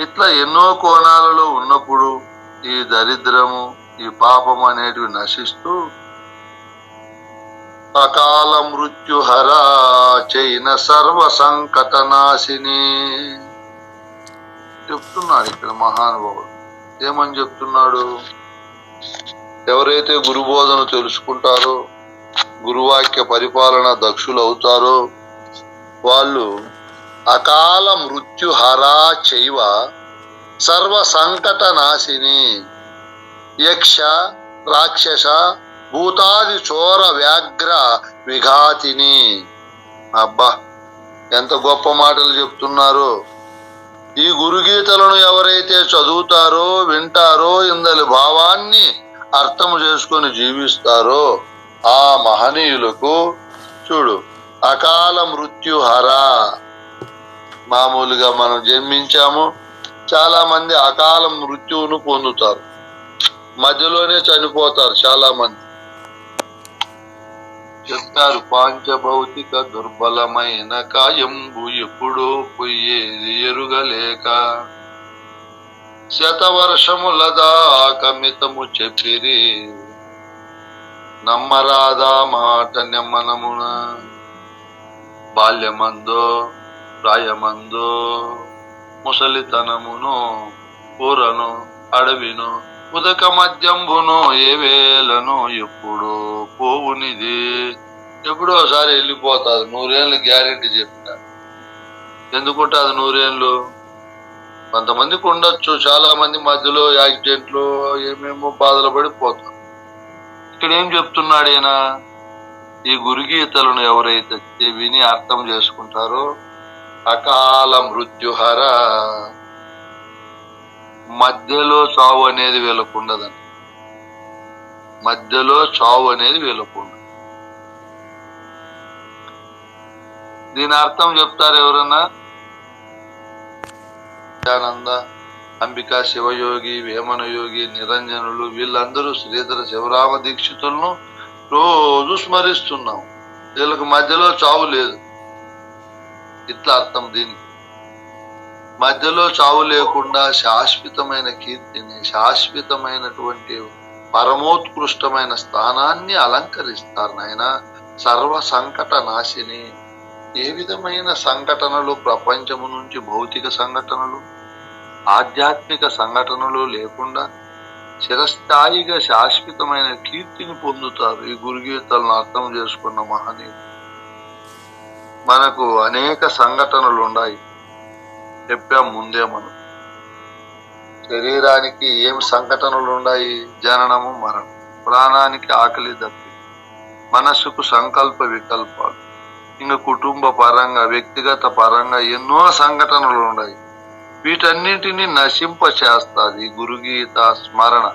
ఇట్లా ఎన్నో కోణాలలో ఉన్నప్పుడు ఈ దరిద్రము ఈ పాపం అనేటివి నశిస్తూ అకాల మృత్యుహర చైన సర్వ సంకట నాశిని. చెప్తున్నాడు ఇక్కడ మహానుభావుడు. ఏమని చెప్తున్నాడు? ఎవరైతే గురుబోధన తెలుసుకుంటారో గురువాక్య పరిపాలన దక్షులు అవుతారో వాళ్ళు అకాల మృత్యుహరా చైవ సర్వ సంకట నాశిని యక్ష రాక్షస భూతాది చోర వ్యాఘ్ర విఘాతిని. అబ్బా ఎంత గొప్ప మాటలు చెప్తున్నారు. ఈ గురుగీతలను ఎవరైతే చదువుతారో వింటారో ఇందలి భావాన్ని అర్థం చేసుకొని జీవిస్తారో ఆ మహనీయులకు చూడు అకాల మృత్యుహర. మామూలుగా మనం జన్మించాము. చాలా మంది అకాల మృత్యువును పొందుతారు. మధ్యలోనే చనిపోతారు చాలా మంది. చెప్తారు పాంచభౌతిక దుర్బలమైన కాయంబు ఎప్పుడో పొయ్యేది ఎరుగలేక శతవర్షముల దాకమితము చెప్పిరి. నమ్మరాదా మాట నెమ్మనమున బాల్యమందో ప్రాయమందో ముసలితనమును ఊరను అడవిను ఉదక మద్యంబును ఏ వేలను ఎప్పుడు పోవునిది ఎప్పుడో ఒకసారి వెళ్ళిపోతాది నూరేళ్ళు గ్యారెంటీ చెప్పిన ఎందుకుంటే నూరేళ్ళు కొంతమందికి ఉండొచ్చు చాలా మంది మధ్యలో యాక్సిడెంట్లు ఏమేమో బాధలు పడిపోతారు ఇక్కడ ఏం చెప్తున్నాడు ఈయన ఈ గురుగీతలను ఎవరైతే విని అర్థం చేసుకుంటారో అకాల మృత్యుహర. మధ్యలో చావు అనేది వీళ్ళకు ఉండదండి మధ్యలో చావు అనేది వీళ్ళకు ఉండదు. దీని అర్థం చెప్తారు ఎవరన్నా? ఆనంద అంబికా శివయోగి వేమన యోగి నిరంజనులు వీళ్ళందరూ శ్రీధర శివరామ దీక్షితులను రోజు స్మరిస్తున్నాం. వీళ్ళకి మధ్యలో చావు లేదు. ఇట్లా అర్థం దీనికి. మధ్యలో చావు లేకుండా శాశ్వతమైన కీర్తిని శాశ్వతమైనటువంటి పరమోత్కృష్టమైన స్థానాన్ని అలంకరిస్తారు నాయన. సర్వ సంకట నాశిని. ఏ విధమైన సంఘటనలు? ప్రపంచము నుంచి భౌతిక సంఘటనలు ఆధ్యాత్మిక సంఘటనలు లేకుండా చిరస్థాయిగా శాశ్వతమైన కీర్తిని పొందుతారు ఈ గురుగీతలను అర్థం చేసుకున్న మహనీయులు. మనకు అనేక సంఘటనలు ఉన్నాయి చెప్పాం ముందే మనం. శరీరానికి ఏం సంఘటనలు ఉన్నాయి జననము మరణం. ప్రాణానికి ఆకలి దప్పి మనస్సుకు సంకల్ప వికల్పాలు. ఇంకా కుటుంబ పరంగా వ్యక్తిగత పరంగా ఎన్నో సంఘటనలు ఉన్నాయి వీటన్నిటినీ నశింప చేస్తాది గురుగీత స్మరణ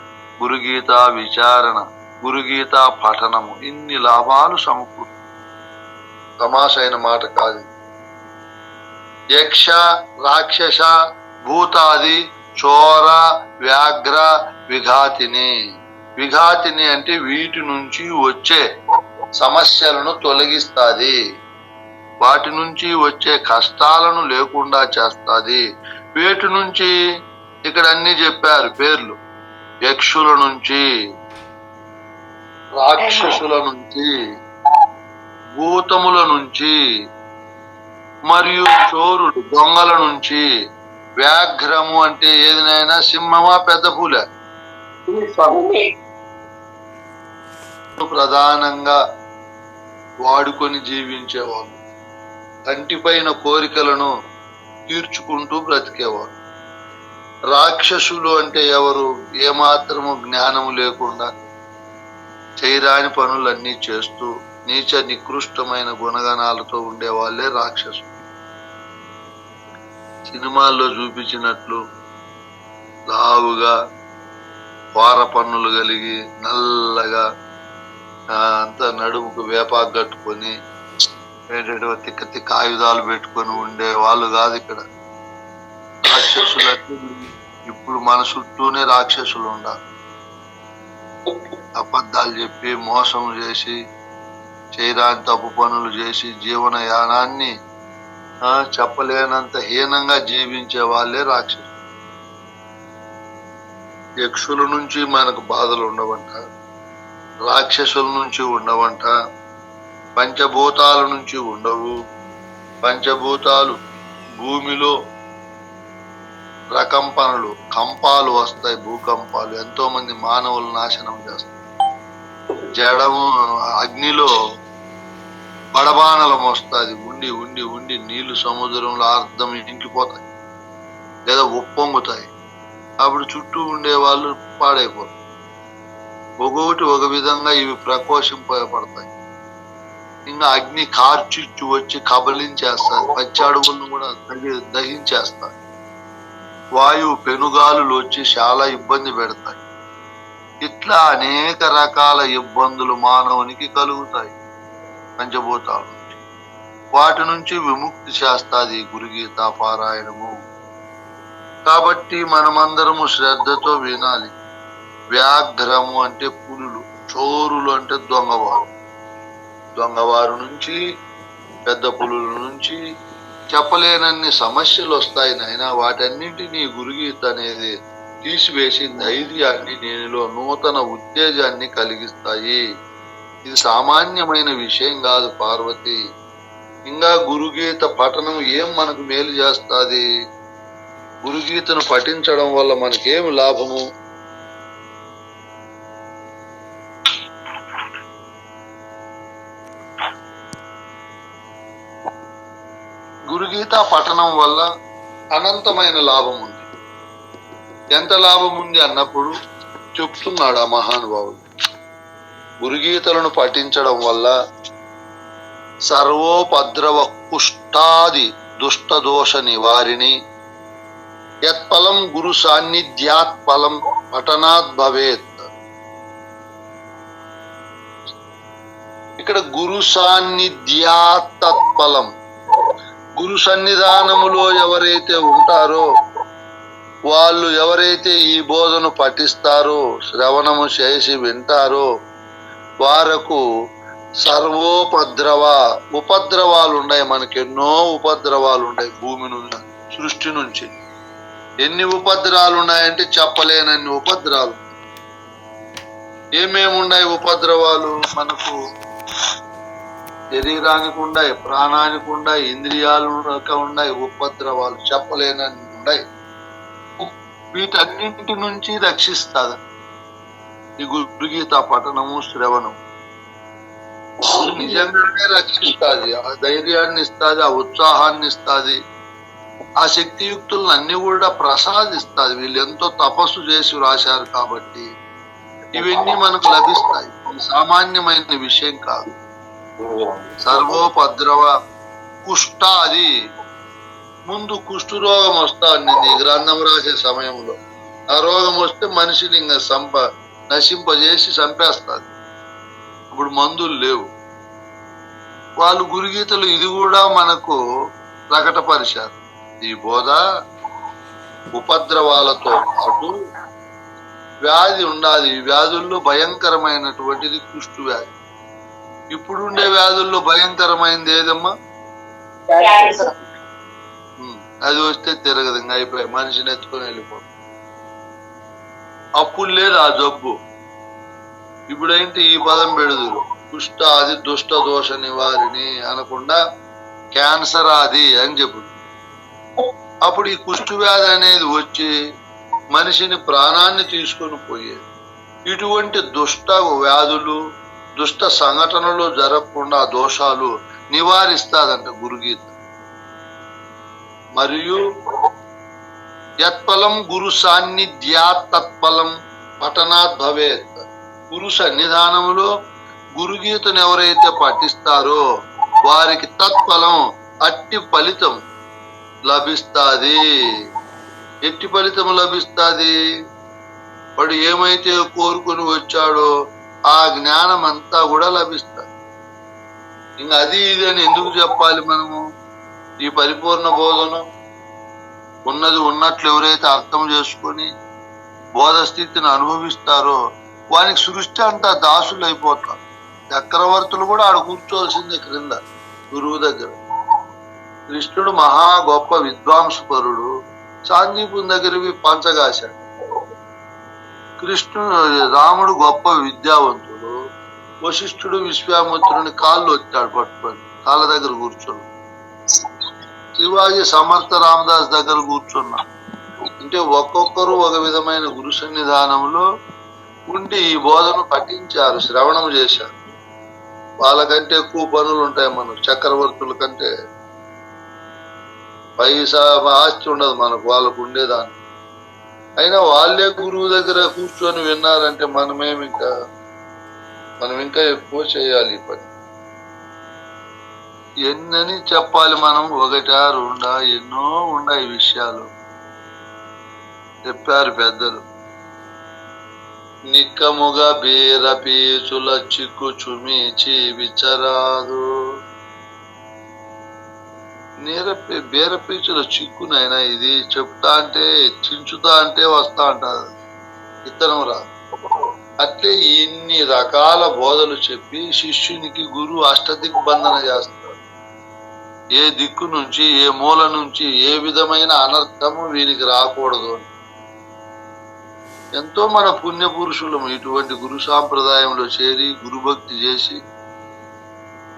గురుగీత విచారణ గురుగీత పఠనము. ఇన్ని లాభాలు సమకూరు తమాషైన మాట కాదు. యక్ష రాక్షస భూతాది చోర వ్యాఘ్ర విఘాతిని. విఘాతిని అంటే వీటి నుంచి వచ్చే సమస్యలను తొలగిస్తాది. వాటి నుంచి వచ్చే కష్టాలను లేకుండా చేస్తాది. వీటి నుంచి ఇక్కడ అన్ని చెప్పారు పేర్లు. యక్షుల నుంచి రాక్షసుల నుంచి. భూతముల నుంచి మరియు చోరుడు దొంగల నుంచి. వ్యాఘ్రము అంటే ఏదినైనా సింహమా? పెద్ద పూల? ప్రధానంగా వాడుకొని జీవించేవాళ్ళు. కంటిపైన కోరికలను తీర్చుకుంటూ బ్రతికేవారు రాక్షసులు అంటే ఎవరు? ఏమాత్రము జ్ఞానము లేకుండా చేయరాని పనులన్నీ చేస్తూ నీచ నికృష్టమైన గుణగణాలతో ఉండే వాళ్ళే రాక్షసులు. సినిమాల్లో చూపించినట్లు లావుగా వార పన్నులు కలిగి నల్లగా అంతా నడుముకు వేపాకు కట్టుకొని ఏంటంటే తిక్క తిక్క ఆయుధాలు పెట్టుకొని ఉండే వాళ్ళు కాదు ఇక్కడ. రాక్షసులకు ఇప్పుడు మన చుట్టూనే రాక్షసులు ఉండాలి. అబద్ధాలు చెప్పి మోసం చేసి చేయరాని తప్పు పనులు చేసి జీవన యానాన్ని చెప్పలేనంత హీనంగా జీవించే వాళ్ళే రాక్షసులు. యక్షుల నుంచి మనకు బాధలు ఉండవంట రాక్షసుల నుంచి ఉండవంట పంచభూతాల నుంచి ఉండవు. పంచభూతాలు భూమిలో రకంపనలు కంపాలు వస్తాయి భూకంపాలు. ఎంతో మంది మానవులు నాశనం చేస్తాయి జడము అగ్నిలో బడబానలం వస్తుంది ఉండి ఉండి ఉండి నీళ్ళు సముద్రంలో అర్థం ఇంకిపోతాయి. లేదా ఉప్పొంగుతాయి. అప్పుడు చుట్టూ ఉండే వాళ్ళు పాడైపోతారు. ఒక్కొక్కటి ఒక విధంగా ఇవి ప్రకోశింపబడతాయి. ఇంకా అగ్ని కార్చిచ్చు వచ్చి కబలించేస్తారు పచ్చి అడుగులను కూడా దగి- దహించేస్తారు వాయువు పెనుగాలులు వచ్చి చాలా ఇబ్బంది పెడతాయి. ఇట్లా అనేక రకాల ఇబ్బందులు మానవునికి కలుగుతాయి. పంచభూతాల నుంచి వాటి నుంచి విముక్తి చేస్తాది గురుగీత పారాయణము. కాబట్టి మనమందరము శ్రద్ధతో వినాలి. వ్యాఘ్రము అంటే పులులు చోరులు అంటే దొంగవారు. దొంగవారు నుంచి పెద్ద పులుల నుంచి చెప్పలేనన్ని సమస్యలు వస్తాయి నాయన. వాటన్నింటినీ గురుగీత అనేది తీసివేసి ధైర్యాన్ని దీనిలో నూతన ఉత్తేజాన్ని కలిగిస్తాయి. ఇది సామాన్యమైన విషయం కాదు పార్వతి. ఇంకా గురుగీత పఠనం ఏం మనకు మేలు చేస్తాది? గురుగీతను పఠించడం వల్ల మనకేం లాభము? గురుగీత పఠనం వల్ల అనంతమైన లాభం ఉంది. ఎంత లాభం ఉంది అన్నప్పుడు చెప్తున్నాడు ఆ మహానుభావుడు. గురుగీతలను పఠించడం వల్ల సర్వోపద్రవ కుష్టాది దుష్ట దోష నివారిణి. యత్ఫలం గురు సాన్నిధ్యాత్ ఫలం పఠనాత్ భవేత్. ఇక్కడ గురు సాన్నిధ్యాత్ తత్ఫలం గురు సన్నిధానములో ఎవరైతే ఉంటారో వాళ్ళు ఎవరైతే ఈ బోధను పఠిస్తారో శ్రవణము చేసి వింటారో వారకు సర్వోపద్రవ ఉపద్రవాలు ఉన్నాయి మనకి ఎన్నో ఉపద్రవాలు ఉన్నాయి భూమి నుంచి సృష్టి నుంచి. ఎన్ని ఉపద్రవాలు ఉన్నాయంటే చెప్పలేనన్ని ఉపద్రవాలు. ఏమేమి ఉన్నాయి ఉపద్రవాలు? మనకు శరీరానికి ఉన్నాయి ప్రాణానికి ఉన్నాయి ఇంద్రియాలు ఉన్నాయి ఉపద్రవాలు చెప్పలేనన్ని ఉన్నాయి. వీటన్నింటి నుంచి రక్షిస్తుంది. ఈ గురుగీత పఠనము శ్రవణం నిజంగానే రక్షిస్తుంది ఆ ధైర్యాన్ని ఇస్తుంది ఆ ఉత్సాహాన్ని ఇస్తుంది ఆ శక్తియుక్తులను అన్ని కూడా ప్రసాదిస్తుంది. వీళ్ళు ఎంతో తపస్సు చేసి రాశారు కాబట్టి ఇవన్నీ మనకు లభిస్తాయి. సామాన్యమైన విషయం కాదు. సర్వోపద్రవ కుష్ట అది. ముందు కుష్టు రోగం వస్తా ఉండింది ఈ గ్రంథం రాసే సమయంలో. ఆ రోగం వస్తే మనిషిని ఇంకా సంప నశింపజేసి చంపేస్తుంది. ఇప్పుడు మందులు లేవు. వాళ్ళు గురుగీతలు ఇది కూడా మనకు ప్రకటపరిచారు ఈ బోధ ఉపద్రవాలతో పాటు వ్యాధి ఉండాలి. వ్యాధుల్లో భయంకరమైనటువంటిది కుష్టు వ్యాధి. ఇప్పుడుండే వ్యాధుల్లో భయంకరమైనది ఏదమ్మా? అది వస్తే తిరగదు ఇంకా అయిపోయి మనిషిని ఎత్తుకొని వెళ్ళిపోతుంది అప్పుడు లేదు ఆ జబ్బు. ఇప్పుడేంటి ఈ పదం పెడుదురు? కుష్ట అది దుష్ట దోష నివారిణి అనకుండా క్యాన్సర్ అది అని చెప్పు అప్పుడు ఈ కుష్టు వ్యాధి అనేది వచ్చి మనిషిని ప్రాణాన్ని తీసుకొని పోయేది ఇటువంటి దుష్ట వ్యాధులు దుష్ట సంఘటనలు జరగకుండా దోషాలు నివారిస్తాదంట గురుగీత. మరియు యత్ఫలం గురు సాన్నిధ్యాత్ తత్ఫలం పఠనాత్ భవేత్ గురు సన్నిధానములో గురుగీతను ఎవరైతే పఠిస్తారో వారికి తత్ఫలం అట్టి ఫలితం లభిస్తుంది. ఎట్టి ఫలితం లభిస్తుంది? వాడు ఏమైతే కోరుకుని వచ్చాడో ఆ జ్ఞానం అంతా కూడా లభిస్తుంది. ఇంకా అది ఇది అని ఎందుకు చెప్పాలి మనము? ఈ పరిపూర్ణ బోధన ఉన్నది ఉన్నట్లు ఎవరైతే అర్థం చేసుకొని బోధ స్థితిని అనుభవిస్తారో వానికి సృష్టి అంతా దాసులు అయిపోతారు. చక్రవర్తులు కూడా ఆడ కూర్చోవలసిందే క్రింద గురువు దగ్గర. కృష్ణుడు మహా గొప్ప విద్వాంసపరుడు సాందీపుని దగ్గరవి పంచగాశాడు. కృష్ణుడు రాముడు గొప్ప విద్యావంతుడు వశిష్ఠుడు విశ్వామిత్రుని కాళ్ళు వచ్చాడు పట్టుకొని కాళ్ళ దగ్గర కూర్చున్నాడు శివాజీ సమర్థ రామదాస్ దగ్గర కూర్చున్నాడు. అంటే ఒక్కొక్కరు ఒక విధమైన గురు సన్నిధానంలో ఉండి ఈ బోధను పఠించారు శ్రవణం చేశారు. వాళ్ళకంటే ఎక్కువ పనులు ఉంటాయి మనకు చక్రవర్తుల కంటే. పైసా ఆస్తి ఉండదు మనకు వాళ్ళకు ఉండేదాన్ని. అయినా వాళ్ళే గురువు దగ్గర కూర్చొని విన్నారంటే మనమేమి ఇంకా మనం ఇంకా ఎక్కువ చేయాలి ఈ పని. ఎన్నని చెప్పాలి మనం ఒకటా రెండా ఎన్నో ఉన్నాయి విషయాలు. చెప్పారు పెద్దలు. నిక్కముగా బీర పీచుల చిక్కు చుమిచి విచ్చరాదు. నీర బీర పీచుల చిక్కునైనా ఇది? చెప్తా అంటే చించుతా అంటే వస్తా అంటారు. ఇత్తనం రాదు అట్లే ఇన్ని రకాల బోధలు చెప్పి శిష్యునికి గురువు అష్టదిగ్బంధన చేస్తాడు. ఏ దిక్కు నుంచి ఏ మూల నుంచి ఏ విధమైన అనర్థము వీనికి రాకూడదు అని. ఎంతో మన పుణ్య పురుషులము ఇటువంటి గురు సాంప్రదాయంలో చేరి గురుభక్తి చేసి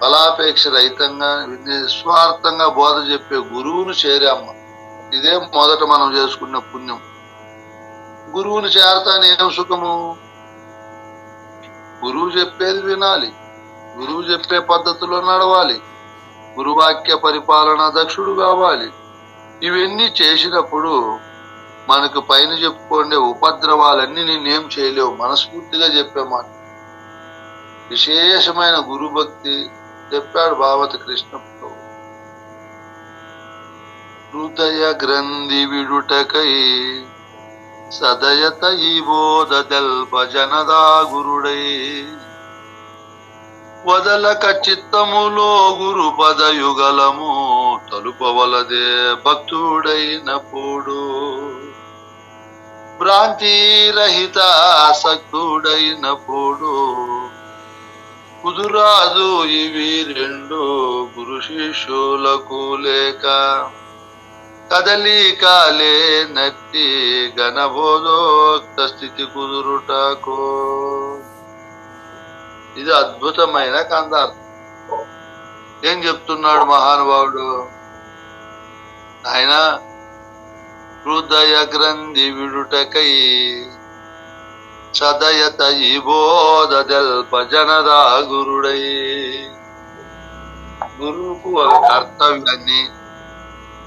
ఫలాపేక్ష రహితంగా నిస్వార్థంగా బోధ చెప్పే గురువును చేరామ్మ ఇదే మొదట మనం చేసుకున్న పుణ్యం. గురువుని చేరతానే ఏం సుఖము? గురువు చెప్పేది వినాలి. గురువు చెప్పే పద్ధతిలో నడవాలి. గురువాక్య పరిపాలన దక్షుడు కావాలి. ఇవన్నీ చేసినప్పుడు మనకు పైన చెప్పుకోండి ఉపద్రవాలన్నీ నేనేం చేయలేవు మనస్ఫూర్తిగా చెప్పే మాట. విశేషమైన గురుభక్తి చెప్పాడు భావత కృష్ణ హృదయ గ్రంథి విడుటకై సదయత ఈ బోధల్ప జనదా గురుడై. వదలక చిత్తములో గురు పదయుగలము తలుపవలదే భక్తుడైనప్పుడు భ్రాంతి రహిత సక్తుడైనప్పుడు కుదురాదు ఇవి రెండు గురు శిష్యులకు లేక కదలికాలే నట్టి ఘనబోధోక్త స్థితి కుదురుటకు. ఇది అద్భుతమైన కందార్థం. ఏం చెప్తున్నాడు మహానుభావుడు? ఆయన హృదయ గ్రంథి విడుటకై సదయత ఈ బోధల్ప జనదా గురుడై గురువుకు ఒక కర్తవ్యాన్ని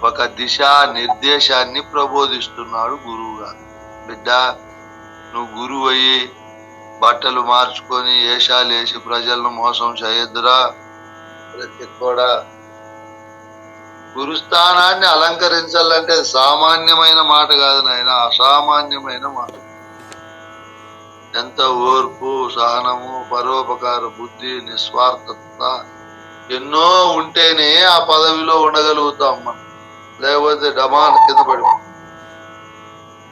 ఒక దిశా నిర్దేశాన్ని ప్రబోధిస్తున్నాడు గురువు గారు బిడ్డ నువ్వు గురువు అయ్యి బట్టలు మార్చుకొని వేషాలు వేసి ప్రజలను మోసం చేయొద్దురా. ప్రతి కూడా గురుస్థానాన్ని అలంకరించాలంటే సామాన్యమైన మాట కాదు నాయన అసామాన్యమైన మాట. ఎంత ఓర్పు సహనము పరోపకార బుద్ధి నిస్వార్థత ఎన్నో ఉంటేనే ఆ పదవిలో ఉండగలుగుతాం మనం. లేకపోతే డమాన్ కింద పడి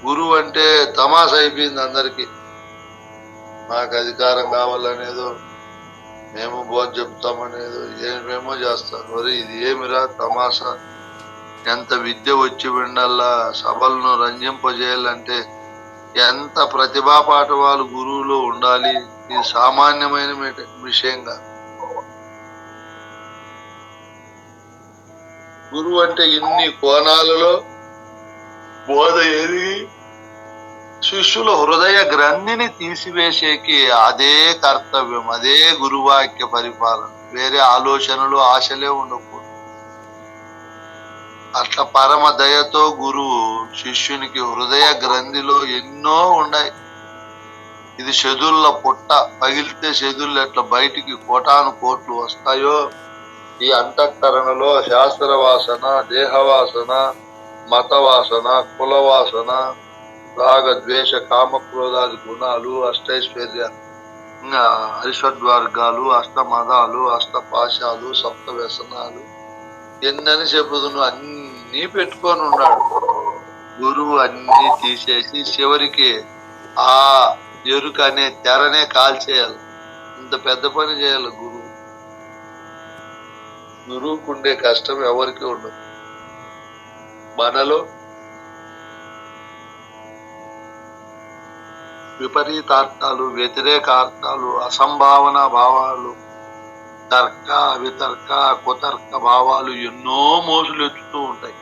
గురువు అంటే తమాష అయిపోయింది అందరికీ. మాకు అధికారం కావాలనేదో మేము బోధ చెప్తామనేది ఏమేమో చేస్తారు. మరి ఇది ఏమిరా తమాషా? ఎంత విద్య వచ్చి విండల్లా సభలను రంజింపజేయాలంటే ఎంత ప్రతిభా పాఠవాలు గురువులో ఉండాలి? ఇది సామాన్యమైన విషయంగా. గురువు అంటే ఇన్ని కోణాలలో బోధ ఎదిగి శిష్యుల హృదయ గ్రంథిని తీసివేసేకి అదే కర్తవ్యం అదే గురువాక్య పరిపాలన. వేరే ఆలోచనలు ఆశలే ఉండకూడదు. అట్లా పరమ దయతో గురువు శిష్యునికి హృదయ గ్రంథిలో ఎన్నో ఉన్నాయి. ఇది షెడ్యూల్ల పుట్ట పగిలితే షెడ్యూల్ ఎట్లా బయటికి కోటాను కోట్లు వస్తాయో ఈ అంతఃకరణలో శాస్త్ర వాసన దేహవాసన మత వాసన కుల వాసన రాగ ద్వేష కామ క్రోధాది గుణాలు అష్టైశ్వర్య ఇంకా హరిషడ్వర్గాలు అష్టమదాలు అష్టపాశాలు సప్త వ్యసనాలు ఎన్నని చెప్పుదును అన్నీ పెట్టుకొని ఉన్నాడు. గురువు అన్నీ తీసేసి చివరికి ఆ ఎరుక అనే తెరనే కాల్చేయాలి. ఇంత పెద్ద పని చేయాలి గురువు. గురువుకుండే కష్టం ఎవరికి ఉండదు. మనలో విపరీతార్థాలు వ్యతిరేకార్థాలు అసంభావన భావాలు తర్క వితర్క కుతర్క భావాలు ఎన్నో మోసులెత్తుతూ ఉంటాయి.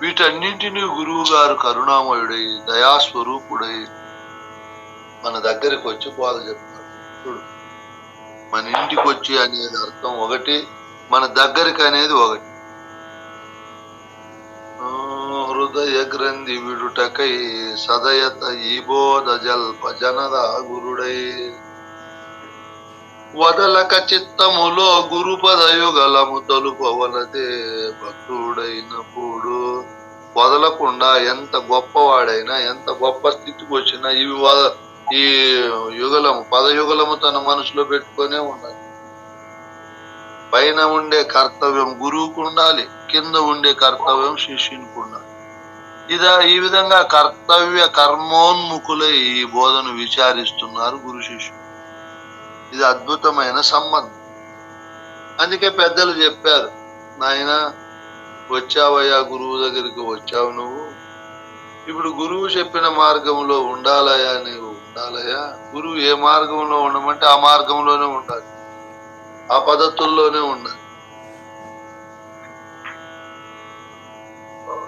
వీటన్నింటినీ గురువు గారు కరుణామయుడై దయాస్వరూపుడై మన దగ్గరికి వచ్చి బోధ చెప్తాడు చూడు మన ఇంటికి వచ్చి అనేది అర్థం ఒకటి మన దగ్గరికి అనేది ఒకటి. హృదయ గ్రంథి విడుటకై సదయత ఈ బోధ జల్ప జనద గురుడై. వదలక చిత్తములో గురుపదయుగలము తలుపవలదే భక్తుడైనప్పుడు. వదలకుండా ఎంత గొప్పవాడైనా ఎంత గొప్ప స్థితికి వచ్చినా ఇవి వద- ఈ యుగలము పదయుగలము తన మనసులో పెట్టుకునే ఉండాలి. పైన ఉండే కర్తవ్యం గురువుకు ఉండాలి కింద ఉండే కర్తవ్యం శిష్యునికి ఉండాలి. ఇదా ఈ విధంగా కర్తవ్య కర్మోన్ముఖులై ఈ బోధను విచారిస్తున్నారు గురు శిష్యులు. ఇది అద్భుతమైన సంబంధం. అందుకే పెద్దలు చెప్పారు నాయన వచ్చావయ్యా గురువు దగ్గరికి వచ్చావు నువ్వు. ఇప్పుడు గురువు చెప్పిన మార్గంలో ఉండాలయా నీవు ఉండాలయా గురువు ఏ మార్గంలో ఉండమంటే ఆ మార్గంలోనే ఉండాలి. ఆ పద్ధతుల్లోనే ఉండాలి.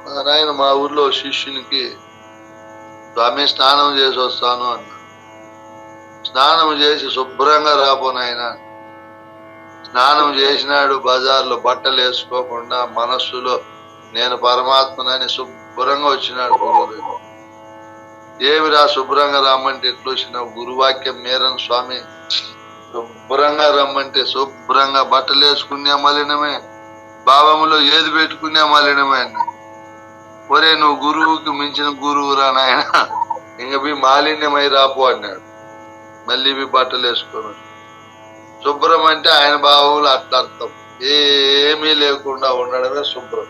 నారాయణ నాయన మా ఊర్లో శిష్యునికి స్వామి స్నానం చేసి వస్తాను అన్న. స్నానం చేసి శుభ్రంగా రాపోనాయన స్నానం చేసినాడు బజార్లో బట్టలు వేసుకోకుండా మనస్సులో నేను పరమాత్మనని శుభ్రంగా వచ్చినాడు గురువు ఏమిరా శుభ్రంగా రమ్మంటే ఎట్లు వచ్చినావు? గురువాక్యం మేరన్ స్వామి. శుభ్రంగా రమ్మంటే శుభ్రంగా బట్టలు వేసుకునే మలినమే. భావములో ఏది పెట్టుకునే మలినమే అన్న. ఒరే నువ్వు గురువుకి మించిన గురువు రా నాయన. ఇంక మీ మాలిన్యమై రాపు అన్నాడు. మళ్ళీ మీ బట్టలు వేసుకొని శుభ్రం అంటే ఆయన భావంలో అట్లా అర్థం ఏమీ లేకుండా ఉండడమే శుభ్రం.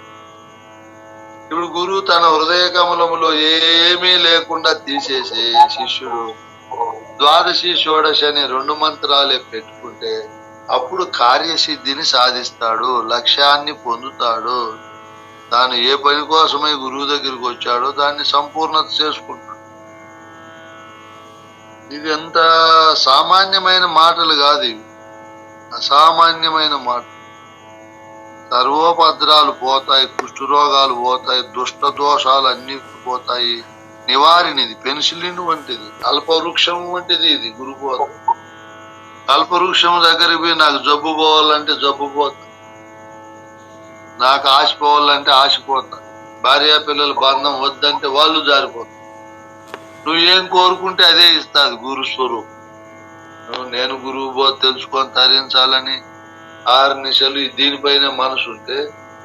ఇప్పుడు గురువు తన హృదయ కమలములో ఏమీ లేకుండా తీసేసి శిష్యుడు ద్వాదశి షోడశ అని రెండు మంత్రాలే పెట్టుకుంటే అప్పుడు కార్యసిద్ధిని సాధిస్తాడు లక్ష్యాన్ని పొందుతాడు. తాను ఏ పని కోసమై గురువు దగ్గరికి వచ్చాడో దాన్ని సంపూర్ణత చేసుకుంటాడు. ఇది ఎంత సామాన్యమైన మాటలు కాదు ఇవి. అసామాన్యమైన మాట సర్వోపద్రాలు పోతాయి కుష్ఠరోగాలు పోతాయి దుష్ట దోషాలు అన్ని పోతాయి. నివారినిది పెన్సిలిన్ వంటిది కల్పవృక్షం వంటిది ఇది గురుబోధ కల్పవృక్షం దగ్గరికి పోయి నాకు జబ్బు పోవాలంటే జబ్బు పోతా. నాకు ఆశ పోవాలంటే ఆశపోతా భార్య పిల్లల బంధం వద్దంటే వాళ్ళు జారిపోతారు. నువ్వు ఏం కోరుకుంటే అదే ఇస్తాది గురు స్వరూపం. నువ్వు నేను గురువు బోధ తెలుసుకొని తరించాలని ఆరు నిశలు దీనిపైన మనసు ఉంటే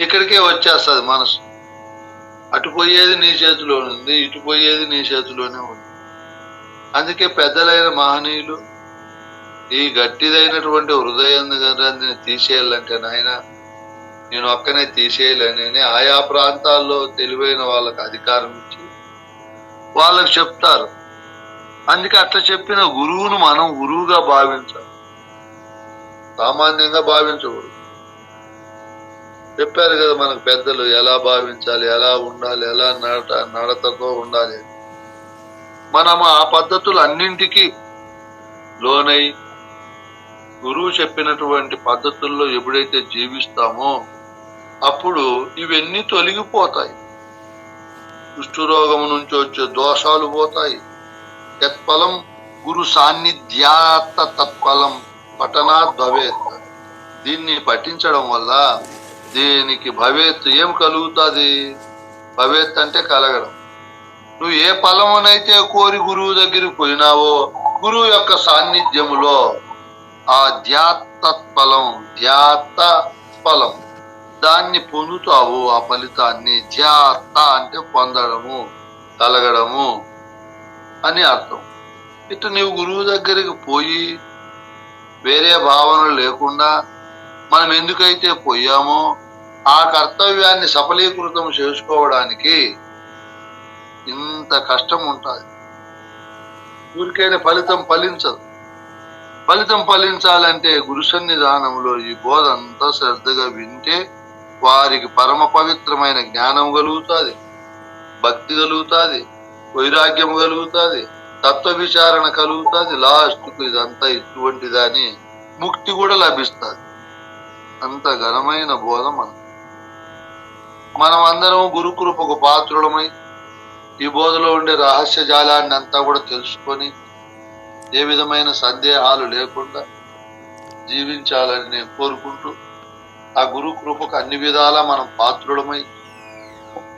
ఇక్కడికే వచ్చేస్తుంది మనసు. అటు పోయేది నీ చేతిలో ఉంది ఇటు పోయేది నీ చేతిలోనే ఉంది. అందుకే పెద్దలైన మహనీయులు ఈ గట్టిదైనటువంటి హృదయం గ్రంథిని తీసేయాలంటే నాయన నేను ఒక్కనే తీసేయలేనని ఆయా ప్రాంతాల్లో తెలివైన వాళ్ళకి అధికారం ఇచ్చి వాళ్ళకి చెప్తారు. అందుకే అట్లా చెప్పిన గురువును మనం గురువుగా భావించాలి. సామాన్యంగా భావించకూడదు. చెప్పారు కదా మనకు పెద్దలు ఎలా భావించాలి ఎలా ఉండాలి ఎలా నడత నడతతో ఉండాలి. మనం ఆ పద్ధతులు అన్నింటికి లోనై గురువు చెప్పినటువంటి పద్ధతుల్లో ఎప్పుడైతే జీవిస్తామో అప్పుడు ఇవన్నీ తొలగిపోతాయి. కుష్ఠరోగం నుంచి వచ్చే దోషాలు పోతాయి. తత్ఫలం గురు సాన్నిధ్యాత తత్ఫలం పఠనా భవేత్. దీన్ని పఠించడం వల్ల దీనికి భవేత్ ఏం కలుగుతుంది? భవేత్ అంటే కలగడం. నువ్వు ఏ ఫలమునైతే కోరి గురువు దగ్గరికి పోయినావో గురువు యొక్క సాన్నిధ్యములో ఆ ధ్యాత్త ఫలం ధ్యాత ఫలం. దాన్ని పొందుతావు ఆ ఫలితాన్ని ధ్యాత అంటే పొందడము కలగడము అని అర్థం. ఇటు నీవు గురువు దగ్గరికి పోయి వేరే భావన లేకుండా మనం ఎందుకైతే పోయామో ఆ కర్తవ్యాన్ని సఫలీకృతం చేసుకోవడానికి ఇంత కష్టం ఉంటుంది. ఊరికైనా ఫలితం ఫలించదు. ఫలితం ఫలించాలంటే గురు సన్నిధానంలో ఈ బోధ అంతా శ్రద్ధగా వింటే వారికి పరమ పవిత్రమైన జ్ఞానం కలుగుతుంది భక్తి కలుగుతుంది వైరాగ్యం కలుగుతుంది తత్వ విచారణ కలుగుతుంది. లాస్ట్కు ఇదంతా ఇటువంటిదని ముక్తి కూడా లభిస్తుంది. అంత ఘనమైన బోధ మనం మనం అందరం గురుకృపకు పాత్రులమై ఈ బోధలో ఉండే రహస్య జాలాన్ని అంతా కూడా తెలుసుకొని ఏ విధమైన సందేహాలు లేకుండా జీవించాలని నేను కోరుకుంటూ ఆ గురు కృపకు అన్ని విధాలా మనం పాత్రుడమై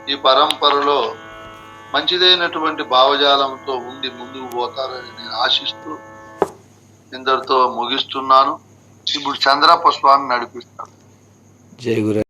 ఈ పరంపరలో మంచిదైనటువంటి భావజాలంతో ఉండి ముందుకు పోతారని నేను ఆశిస్తూ ఇందరితో ముగిస్తున్నాను. ఇప్పుడు చంద్రప్ప స్వామి నడిపిస్తాను. జయ గురు